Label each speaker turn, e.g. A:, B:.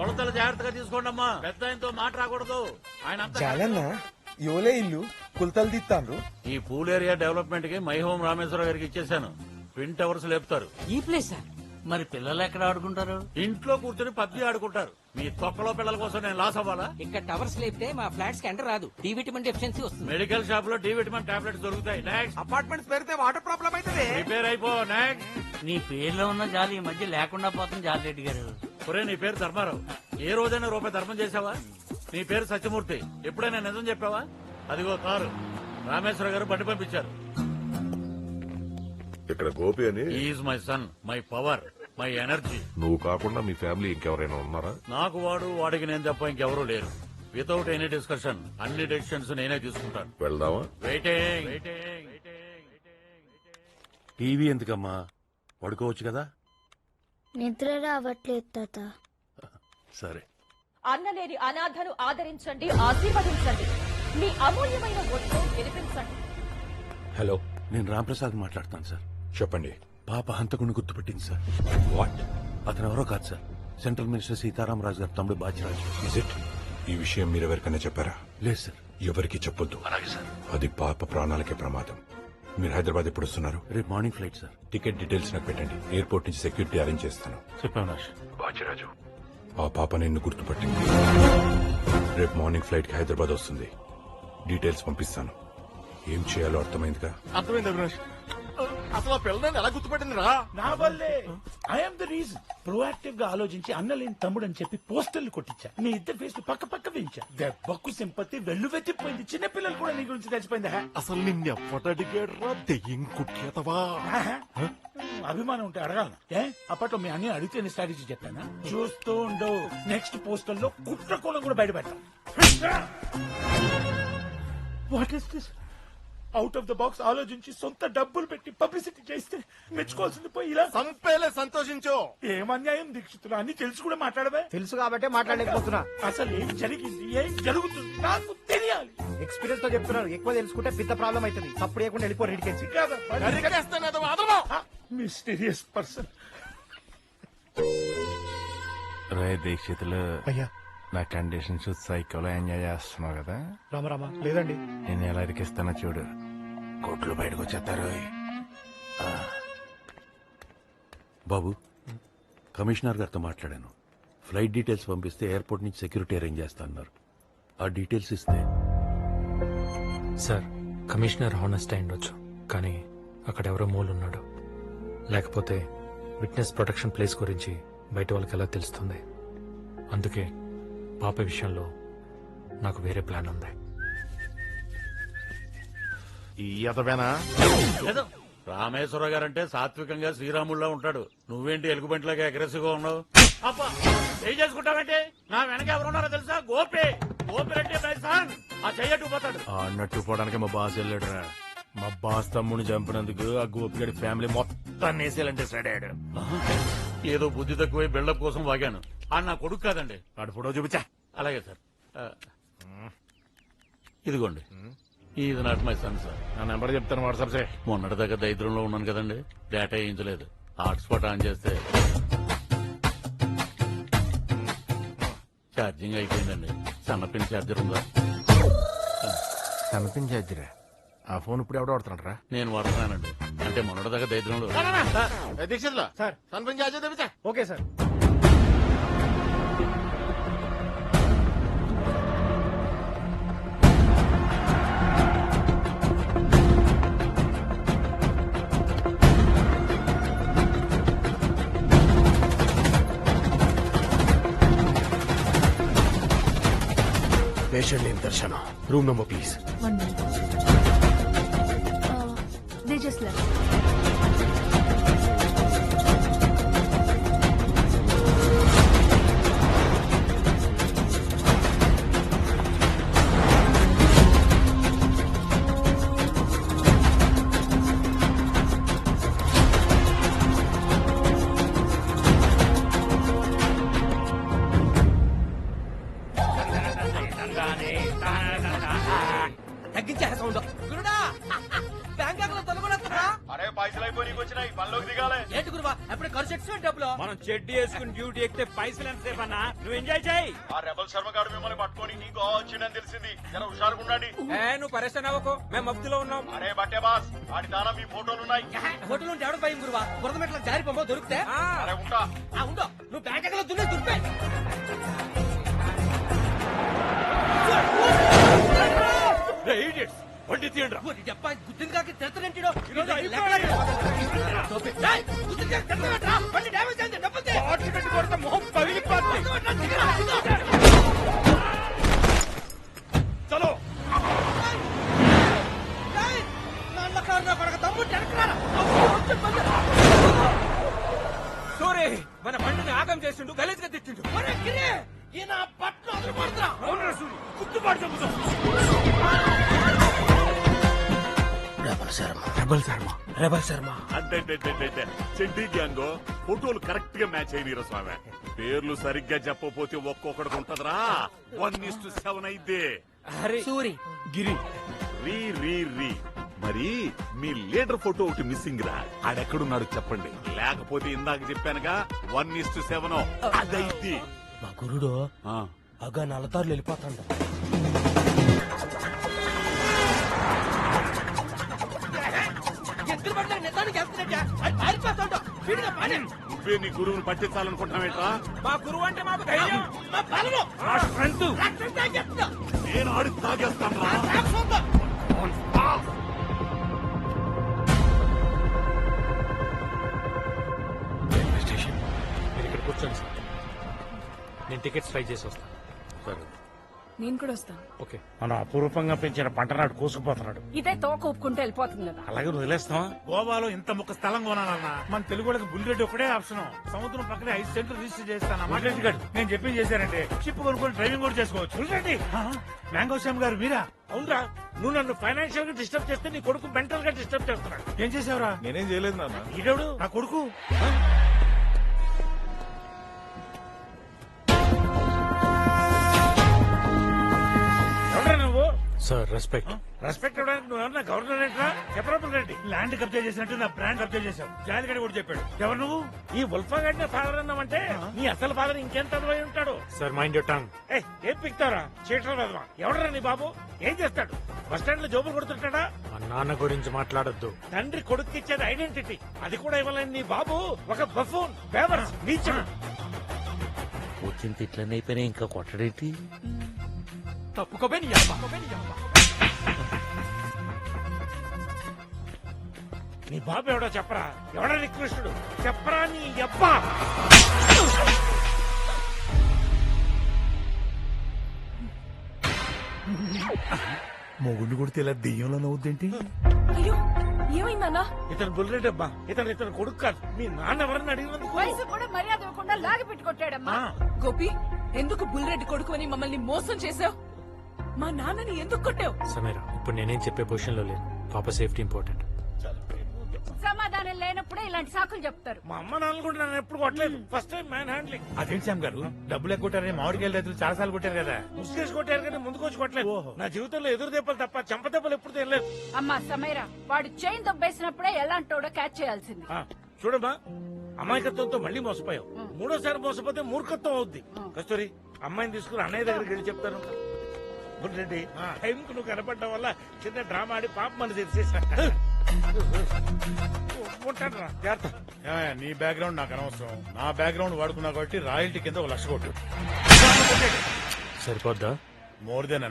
A: కొలతలు జాగ్రత్తగా తీసుకోండి అమ్మా పెద్ద ఆయనతో మాట రాకూడదు ఆయన అంతా
B: జాలన్న యోలే ఇల్లు కుల్తలు తీస్తాండ్రు
A: ఈ పూల్ ఏరియా డెవలప్మెంట్కి మై హోమ్ రామేశ్వర గారికి ఇచ్చేసాను ట్విన్ టవర్స్ లేపుతారు.
C: ఈ ప్లేసా మరి పిల్లలు ఎక్కడ ఆడుకుంటారు?
A: ఇంట్లో కూర్చొని పబ్జి ఆడుకుంటారు. మీ తొక్కలో పిల్లల కోసం నేను లాస్ అవ్వాలా?
C: ఇక్కడ టవర్స్ లేపితే మా ఫ్లాట్స్కి ఎంటర్ రాదు. డి విటమిన్ డెఫిషియన్సీ వస్తుంది.
A: మెడికల్ షాప్లో డి విటమిన్ టాబ్లెట్స్ దొరుకుతాయి. నెక్స్ట్
B: అపార్ట్మెంట్స్ పెరిగితే వాటర్ ప్రాబ్లం అవుతుంది.
A: ప్రిపేర్ అయిపో. నెక్స్ట్
C: నీ పేర్లో ఉన్న జాలి ఈ మధ్య లేకుండా పోతుంది జాలిరెడ్డి గారు.
A: ఒరే నీ పేరు ధర్మారావు. ఏ రోజైనా రూపాయి ధర్మం చేసావా నీ పేరు సత్యమూర్తి. ఎప్పుడైనా నిజం చెప్పావా? అదిగో కారు. రామేశ్వర గారు బండి పంపించారు.
D: ఇక్కడ గోపి అని.
A: Is my son my power my energy
D: నువ్వు కాకుండా మీ ఫ్యామిలీ ఇంకెవరైనా ఉన్నారా?
A: నాకు వాడు వాడికి నేను తప్ప ఇంకెవరూ లేరు. వితౌట్ ఎనీ డిస్కషన్ అన్ని డెసిషన్స్ నేనే తీసుకుంటాను.
D: వెళ్దామా?
A: వెయిటింగ్
E: టీవీ ఎందుకమ్మా? పడుకోవచ్చు కదా?
F: నిద్ర రావట్లేదు తాత.
E: సరే.
G: అన్నలేని అనాథను ఆదరించండి ఆశీర్వదించండి. మీ అమూల్యమైన ఓటుతో గెలిపించండి
E: హలో నేను రాంప్రసాద్ మాట్లాడతాను సార్.
H: చెప్పండి.
E: పాప హంతకుని గుర్తుపెట్టింది సార్.
H: వాట్?
E: అతను ఎవరో కాదు sir. Central minister Sitaram Raju గారు తమ్ముడు బాచిరాజు.
H: ఇస్ ఇట్ ఈ విషయం మీరు ఎవరికైనా చెప్పారా?
E: లేదు సార్.
H: ఎవరికి చెప్పొద్దు.
E: అలాగే సార్.
H: అది పాప ప్రాణాలకే ప్రమాదం. మీరు హైదరాబాద్ ఎప్పుడు వస్తున్నారు?
E: రేపు morning flight sir.
H: Ticket details నాకు పెట్టండి. ఎయిర్పోర్ట్ నుంచి సెక్యూరిటీ అరేంజ్ చేస్తాను.
E: చెప్పాను
H: బాచిరాజు. ఆ పాప నిన్ను గుర్తుపట్టింది. రేపు మార్నింగ్ ఫ్లైట్కి హైదరాబాద్ వస్తుంది. డీటెయిల్స్ పంపిస్తాను. ఏం చేయాలో అర్థమైందిగా?
D: అర్థమైంది అవినాష్ అసలు ఆ పిల్లని ఎలా గుర్తుపెట్టింది రా
I: నా వల్లే. ఐఎమ్ ద రీజన్ ప్రొయాక్టివ్గా ఆలోచించి అన్నలేని తమ్ముడు అని చెప్పి పోస్టర్లు కొట్టించా. మీ ఇద్దరు ఫేస్ పక్క పక్క పెంచా దెబ్బకు సింపతి వెళ్ళు వెతిపోయింది చిన్న పిల్లలు కూడా నీ గురించి తెలిసిపోయింది? హా?
D: అసలు నిన్ను ఎవ్వడడిగాడు రా దెయ్యం కుట్లేతవా
I: ఆహా. అభిమానం ఉంటే అడగాలను? ఏ? అప్పట్లో మీ అన్ని అడిగితే స్ట్రాటజీ చెప్పానా? చూస్తూ ఉండు. నెక్స్ట్ పోస్టర్లో కూడా బయట పెడతాం what is this out of the box ఆలోచించి సొంత డబ్బులు పెట్టి పబ్లిసిటీ చేస్తే మెచ్చుకోవాల్సింది పోయి ఇలా.
D: సంపేలే సంతోషించు.
I: ఏం అన్యాయం దీక్షితులు అన్ని తెలిసి కూడా మాట్లాడవే.
B: తెలుసు కాబట్టే మాట్లాడలేకపోతున్నా.
I: అసలు ఏం జరిగింది? ఏం జరుగుతుంది? నాకు తెలియాలి.
B: ఎక్స్పీరియన్స్తో చెప్తున్నారు. ఎక్కువ తెలుసుకుంటే పెద్ద ప్రాబ్లం అవుతుంది. తప్పుడు లేకుండా వెళ్ళిపో రెడ్డికెచ్చి
I: మిస్టీరియస్ పర్సన్
E: రే దీక్షితులు.
B: అయ్యా.
E: నా కండిషన్స్ సైకోలో ఎంజాయ్ చేస్తున్నావు కదా?
B: రామరామా లేదండి.
E: నేను ఎలా ఇరికిస్తానో చూడు. కోట్లు బయటకు వచ్చేస్తారు. బాబు కమిషనర్ గారితో మాట్లాడాను. ఫ్లైట్ డీటెయిల్స్ పంపిస్తే ఎయిర్పోర్ట్ నుంచి సెక్యూరిటీ అరేంజ్ చేస్తా అన్నారు ఆ డీటెయిల్స్ ఇస్తే.
J: సార్ కమిషనర్ హానెస్ట్ అయి ఉండొచ్చు కానీ అక్కడ ఎవరో మూలు ఉన్నాడు లేకపోతే విట్నెస్ ప్రొటెక్షన్ ప్లేస్ గురించి బయట వాళ్ళకి ఎలా తెలుస్తుంది? అందుకే పాప విషయంలో నాకు వేరే ప్లాన్ ఉంది.
D: ఈ అతవేనా
A: లేదు. రామేశ్వర గారంటే సాత్వికంగా శ్రీరాముల్లో ఉంటాడు. నువ్వేంటి ఎలుగుబంటిలాగా అగ్రెసివ్గా ఉన్నావు? అబ్బా ఏం చేసుకుంటావంటే? నా వెనక ఎవరున్నారో తెలుసా? గోపి. గోపిరెడ్డి పైసాన్ ఆ చెయ్యట్టు పోతాడు.
E: అన్నట్టు పోవడానికి మా బాస్ వెళ్ళాడు మా బాస్ తమ్ముని చంపినందుకు ఆ గోపిగడి ఫ్యామిలీ మొత్తం నేసేయాలంటే సడాడు
A: ఏదో బుద్ధి తక్కువై బిల్డప్ కోసం వాగాను. ఆ నా కొడుకు కాదండి.
E: వాడు ఫోటో చూపించా.
A: అలాగే సార్. ఇదిగోండి. ఇది నాట్ మై సన్ సార్
E: నా నెంబర్ చెప్తాను వాట్సాప్
A: మొన్నటి దాకా దరిద్రంలో ఉన్నాను కదండి. డేటా వేయించలేదు. హాట్స్పాట్ ఆన్ చేస్తే. ఛార్జింగ్ అయిపోయిందండి. సన్నపిన్ ఛార్జర్ ఉందా?
E: కనిపించేద్దిరా ఆ ఫోన్ ఇప్పుడు ఎవడో వాడుతున్నాడు రా
A: నేను వాడుతున్నానండి. అంటే మొన్నటి దాకా దరిద్రంలో
D: Dikshitulu.
B: Sir.
D: Ajay తెప్పించా?
B: Okay sir.
H: దర్శన. Room number please.
F: One day just left
C: తగ్గించే సౌండ్ గురుడా బ్యాంకాక్లో తొలగొడతారా
D: అరే
K: వచ్చినాయి. పనిలోకి దిగాలి.
C: ఏంటి గురువా? అప్పుడు ఖర్చు ఎక్స్ట్రా డబ్బులు.
L: మనం చెడ్డీ వేసుకుని డ్యూటీ ఎక్కితే పైసలు ఎంత సేపు అన్నా? నువ్వు ఎంజాయ్ చేయి.
K: ఆ రెబల్ శర్మ గారు మిమ్మల్ని పట్టుకొని నీకు వచ్చిందని తెలిసింది. జర హుషారుగా ఉండండి.
L: నువ్వు పరేషన్ అవ్వకు. మేము మఫ్తిలో ఉన్నాం.
K: అరే బట్టే బాస్ వాడి దానా మీ ఫోటోలు ఉన్నాయి.
C: హోటల్ నుండి ఎవడ భయం గురువా? బురద మెట్ల జారి పొమ్మ దొరికితే?
K: అరే ఉంటా.
C: ఆ, ఉండు. నువ్వు బ్యాంక్ ఎక్కడ దున్నే దుర్పే
L: వండి తీయండి చలో. సూరి మన బండిని ఆగం చేసిండు
C: గలీజ్గా గిరి, ఈయన పట్టు అదులు పడుతున్నా
L: అవునరా సూరి గుర్తుపాటు చెబుతాం
J: రెబల్ శర్మ. రెబల్ శర్మ.
I: అంటే చెడ్డీ గ్యాంగ్ ఫోటోలు కరెక్ట్గా మ్యాచ్ అయినరా స్వామి. పేర్లు సరిగ్గా చెప్పకపోతే ఒక్కొక్కడికి ఉంటదరా. వన్ ఇస్ సెవెన్ అయితే
C: సూరి.
I: గిరి. రీ రీ రీ. మరి మీ లీడర్ ఫోటో ఒకటి మిస్సింగ్ రా. ఆడెక్కడున్నాడు చెప్పండి. లేకపోతే ఇందాక చెప్పానుగా వన్ ఇస్ టు సెవెన్ అదైతే
C: మా గురుడు
I: ఆ.
C: అగా నల్లతారులు వెళ్ళిపోతాడు. వెళ్తున్నట్ట అది వీడిగా పాడే
I: నువ్వే నీ గురువుని పట్టించాలనుకుంటున్నావేట్రా?
L: మా గురువు అంటే మాకు ధైర్యం.
C: మా బలము. తాగేస్తున్నా
I: నేను ఆడి తాగేస్తాను.
J: రైల్వే స్టేషన్ మీరు ఇక్కడ కూర్చోండి సార్. నేను టికెట్స్ ట్రై చేసి వస్తాను.
F: నేను కూడా వస్తాను.
J: ఓకే.
I: మనం అపురూపంగా పెంచిన పంట నాడు కోసుకుపోతున్నాడు.
F: ఇదే తోక ఒప్పుకుంటే వెళ్ళిపోతుంది కదా.
I: అలాగే వదిలేస్తాం గోవాలో ఇంత ముక్క స్థలం కొనాలన్నా మన తెలుగు వాళ్ళకి ఒకటే ఆప్షన్. సముద్రం పక్కనే ఐదు సెంట్లు రిజిస్టర్ చేస్తాను మాట్లాడి గారు నేను చెప్పింది చేశారంటే షిప్ కొనుక్కొని డ్రైవింగ్ కూడా చేసుకోవచ్చు. బుల్లిరెడ్డి మ్యాంగో శ్యామ్ గారు మీరా? అవునరా. నువ్వు నన్ను ఫైనాన్షియల్గా డిస్టర్బ్ చేస్తే నీ కొడుకు మెంటల్గా డిస్టర్బ్ చేస్తున్నాడు. ఏం చేసావురా?
K: నేనేం చేయలేదు నాన్న.
I: ఈడవుడు? నా కొడుకు?
J: సార్ రెస్పెక్ట్
I: రెస్పెక్ట్ ఇవ్వడానికి నువ్వు ఎవరన్నా గవర్నర్ ఏంట్రా? చెప్పరా రెడ్డి ల్యాండ్ కబ్జా చేసినట్టు నా బ్రాండ్ కబ్జా చేశావు. జాలిగడి కూడా చెప్పాడు. ఎవరు నువ్వు? ఈ ఉల్ఫా గడిన ఫాదర్ అన్నావంటే నీ అసలు ఫాదర్ ఇంకెంత అదవై ఉంటాడు?
J: సార్ మైండ్ యూర్ టంగ్
I: ఏ ఏం పిక్తారా చీటర్ వెదవా ఎవడరా నీ బాబు? ఏం చేస్తాడు? బస్ స్టాండ్లో జోబులు కొడుతుంటాడా?
J: మా నాన్న గురించి మాట్లాడొద్దు.
I: తండ్రి కొడుకు ఇచ్చేది ఐడెంటిటీ అది కూడా ఇవ్వలేని నీ బాబు ఒక బఫూన్ ఫేవర్స్ నీచుడు.
L: వచ్చిన తిట్లన్నీ అయిపోయినాయి ఇంకా కొట్టడేంటి?
C: తప్పుకోబే నీ అబ్బా.
I: నీ బాబు ఎవడో చెప్పరా? ఎవడా నీ కృష్ణుడు చెప్పరా నీ అబ్బా? మొగుండు కొడితే ఇలా దెయ్యంలో నవ్వుద్దేంటి?
F: అయ్యో ఏమైందన్నా?
I: ఇతను బుల్లెట్ అబ్బా. ఇతను ఇతను కొడుకు కాదు. మీ నాన్న ఎవరన్నా అడిగినందుకు?
F: వయసు కూడా మర్యాద ఇవ్వకుండా లాగి పెట్టుకొట్టాడమ్మా. గోపి ఎందుకు బుల్రెడ్డి కొడుకు అని మమ్మల్ని మోసం చేసావు మా నాన్నని ఎందుకు కొట్టావు?
J: సమీరా ఇప్పుడు నేనేం చెప్పే పొజిషన్లో లేను. పాప సేఫ్టీ ఇంపార్టెంట్.
F: సమాధానం లేనప్పుడే ఇలాంటి సాకులు చెప్తారు.
I: మా అమ్మ నాన్న కూడా నన్ను ఎప్పుడు కొట్టలేదు. ఫస్ట్ టైం మ్యాన్ హ్యాండ్లింగ్ అదేంటి శ్యామ్ గారు? డబ్బులు కొట్టారని మామిడికాయల రైతులు చాలా సార్లు కొట్టారు కదా. ముసుగేసి కొట్టారు కానీ ముందుకు వచ్చి కొట్టలేదు. నా జీవితంలో ఎదురు దెబ్బలు తప్ప చెంప దెబ్బలు ఎప్పుడు తెలియలేదు
F: అమ్మా సమీరా వాడు చైన్ దొబ్బేసినప్పుడే ఎలాంటోడో క్యాచ్ చేయాల్సింది.
I: ఆ, చూడమ్మా అమాయకత్వంతో మళ్ళీ మోసపోయావు. మూడోసారి మోసపోతే మూర్ఖత్వం అవుద్ది. కస్తూరి అమ్మాయిని తీసుకుని అన్నయ్య దగ్గరికి వెళ్ళి చెప్తాను. రెడ్డి టైంకు నువ్వు కనపడడం వల్ల చిన్న డ్రామా ఆడి పాప మన జాగ్రత్త. నీ బ్యాక్గ్రౌండ్ నాకు అనవసరం. నా బ్యాక్గ్రౌండ్ వాడుకున్నా కాబట్టి రాయల్టీ కింద ఒక లక్ష కొట్టు.
J: సరిపోద్దా?
I: More than